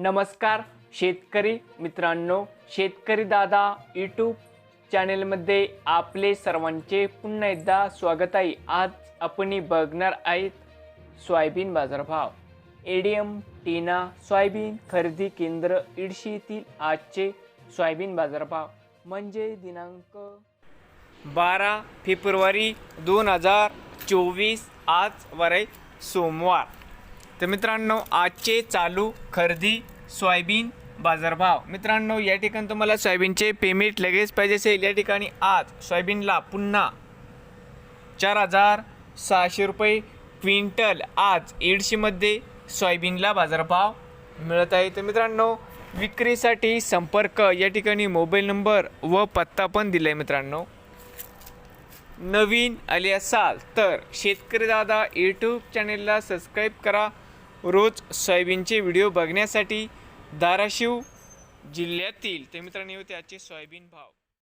नमस्कार शेतकरी मित्रांनो शेतकरी दादा यूट्यूब चॅनेलमध्ये आपले सर्वांचे पुन्हा एकदा स्वागत आहे. आज आपण बघणार आहेत सोयाबीन बाजारभाव. एडीएम टीना सोयाबीन खरेदी केंद्र इडशी येथील आजचे सोयाबीन बाजारभाव. म्हणजे दिनांक बारा फेब्रुवारी दोन हजार चोवीस आज वरे सोमवार. तर मित्रांनो आजचे चालू खरेदी सोयाबीन बाजारभाव. मित्रांनो या ठिकाणी तुम्हाला सोयाबीनचे पेमेंट लगेच पाहिजे असेल. या ठिकाणी आज सोयाबीनला पुन्हा चार हजार सहाशे रुपये क्विंटल आज एडशीमध्ये सोयाबीनला बाजारभाव मिळत आहे. तर मित्रांनो विक्रीसाठी संपर्क. या ठिकाणी मोबाईल नंबर व पत्ता पण दिला आहे मित्रांनो. नवीन आले असाल तर शेतकरी दादा यूट्यूब चॅनेलला सबस्क्राईब करा. रोज सोयाबीनचे व्हिडिओ बघण्यासाठी धाराशिव जिल्ह्यातील ते मित्रांनो त्याचे सोयाबीन भाव.